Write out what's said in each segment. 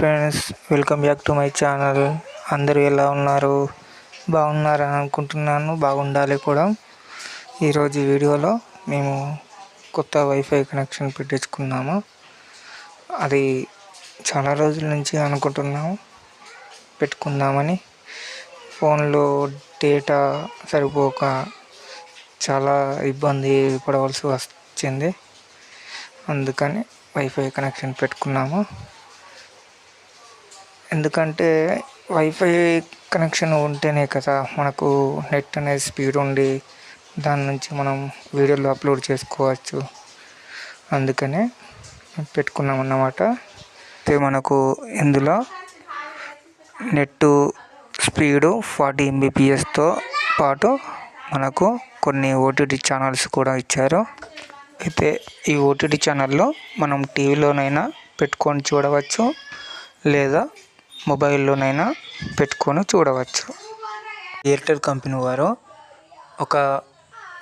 Friends welcome back to my channel. అందరూ ఎలా ఉన్నారు? బాగున్నారని అనుకుంటున్నాను. బాగుండాలి కూడా. ఈరోజు వీడియోలో మేము కొత్త వైఫై కనెక్షన్ పెట్టించుకున్నాము. అది చాలా రోజుల నుంచి అనుకుంటున్నాము. పెట్టుకుందామని. ఫోన్లో డేటా సరిపోక చాలా ఇబ్బంది పడవలసి వచ్చింది అందుకని వైఫై కనెక్షన్ పెట్టుకున్నాము. ఎందుకంటే వైఫై కనెక్షన్ ఉంటేనే కదా మనకు నెట్ అనేది స్పీడ్ ఉండి దాని నుంచి మనం వీడియోలు అప్లోడ్ చేసుకోవచ్చు. అందుకనే పెట్టుకున్నాం అన్నమాట. అయితే మనకు ఇందులో నెట్ స్పీడు ఫార్టీ ఎంబీపీఎస్తో పాటు మనకు కొన్ని ఓటీటీ ఛానల్స్ కూడా ఇచ్చారు. అయితే ఈ ఓటీటీ ఛానల్లో మనం టీవీలోనైనా పెట్టుకొని చూడవచ్చు. లేదా మొబైల్లోనైనా పెట్టుకొని చూడవచ్చు. ఎయిర్టెల్ కంపెనీ వారు ఒక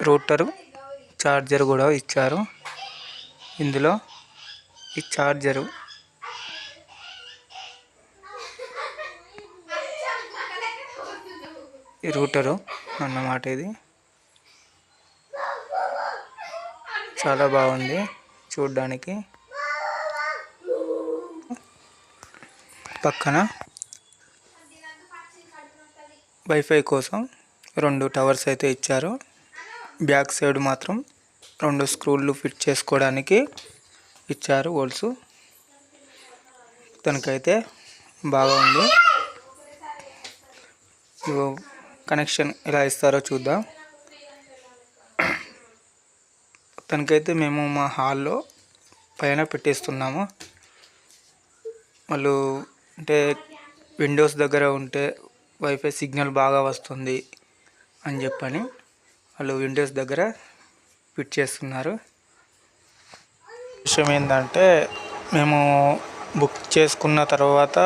రూటరు చార్జర్ కూడా ఇచ్చారు. ఇందులో ఈ చార్జరు ఈ రూటరు అన్నమాట ఇది. చాలా బాగుంది చూడడానికి. పక్కన వైఫై కోసం రెండు టవర్స్ అయితే ఇచ్చారు. బ్యాక్ సైడ్ మాత్రం రెండు స్క్రూలు ఫిట్ చేసుకోవడానికి ఇచ్చారు హోల్స్ తనకైతే బాగా ఉంది. కనెక్షన్ ఎలా ఇస్తారో చూద్దాం. తనకైతే మేము మా హాల్లో పైన పెట్టేస్తున్నాము. వాళ్ళు అంటే విండోస్ దగ్గర ఉంటే వైఫై సిగ్నల్ బాగా వస్తుంది అని చెప్పని వాళ్ళు విండోస్ దగ్గర ఫిట్ చేస్తున్నారు. విషయం ఏంటంటే మేము బుక్ చేసుకున్న తర్వాత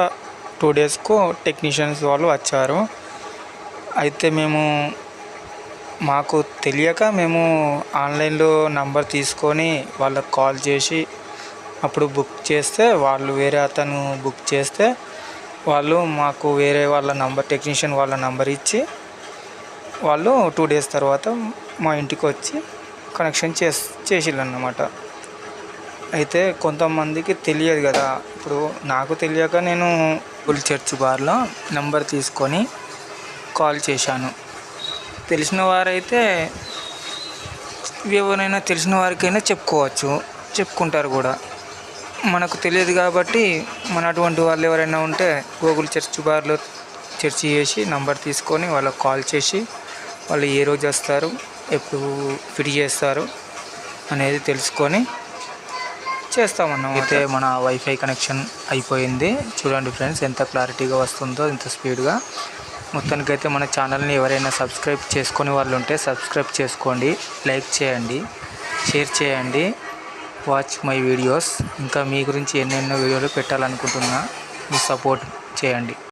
టూ డేస్కు టెక్నీషియన్స్ వాళ్ళు వచ్చారు. అయితే మేము మాకు తెలియక మేము ఆన్లైన్లో నంబర్ తీసుకొని వాళ్ళకి కాల్ చేసి అప్పుడు బుక్ చేస్తే వాళ్ళు వేరే అతను బుక్ చేస్తే వాళ్ళు మాకు వేరే వాళ్ళ నంబర్ టెక్నీషియన్ వాళ్ళ నంబర్ ఇచ్చి వాళ్ళు టూ డేస్ తర్వాత మా ఇంటికి వచ్చి కనెక్షన్ చేసి అన్నమాట అయితే కొంతమందికి తెలియదు కదా. ఇప్పుడు నాకు తెలియక నేను ఫుల్ చర్చ్ బార్లో నెంబర్ తీసుకొని కాల్ చేశాను. తెలిసిన వారైతే ఎవరైనా తెలిసిన వారికైనా చెప్పుకోవచ్చు. చెప్పుకుంటారు కూడా. మనకు తెలియదు కాబట్టి మన అటువంటి వాళ్ళు ఎవరైనా ఉంటే గూగుల్ చర్చ్ బార్లో చర్చ్ చేసి నంబర్ తీసుకొని వాళ్ళకి కాల్ చేసి వాళ్ళు ఏ రోజు వస్తారు ఎప్పుడు ఫిట్ చేస్తారు అనేది తెలుసుకొని చేస్తామన్నాం అయితే మన వైఫై కనెక్షన్ అయిపోయింది. చూడండి ఫ్రెండ్స్ ఎంత క్లారిటీగా వస్తుందో ఎంత స్పీడ్గా. మొత్తానికైతే మన ఛానల్ని ఎవరైనా సబ్స్క్రైబ్ చేసుకొని వాళ్ళు ఉంటే సబ్స్క్రైబ్ చేసుకోండి లైక్ చేయండి షేర్ చేయండి. వాచ్ మై వీడియోస్ ఇంకా మీ గురించి ఎన్నెన్నో వీడియోలు పెట్టాలనుకుంటున్నా మీ సపోర్ట్ చేయండి.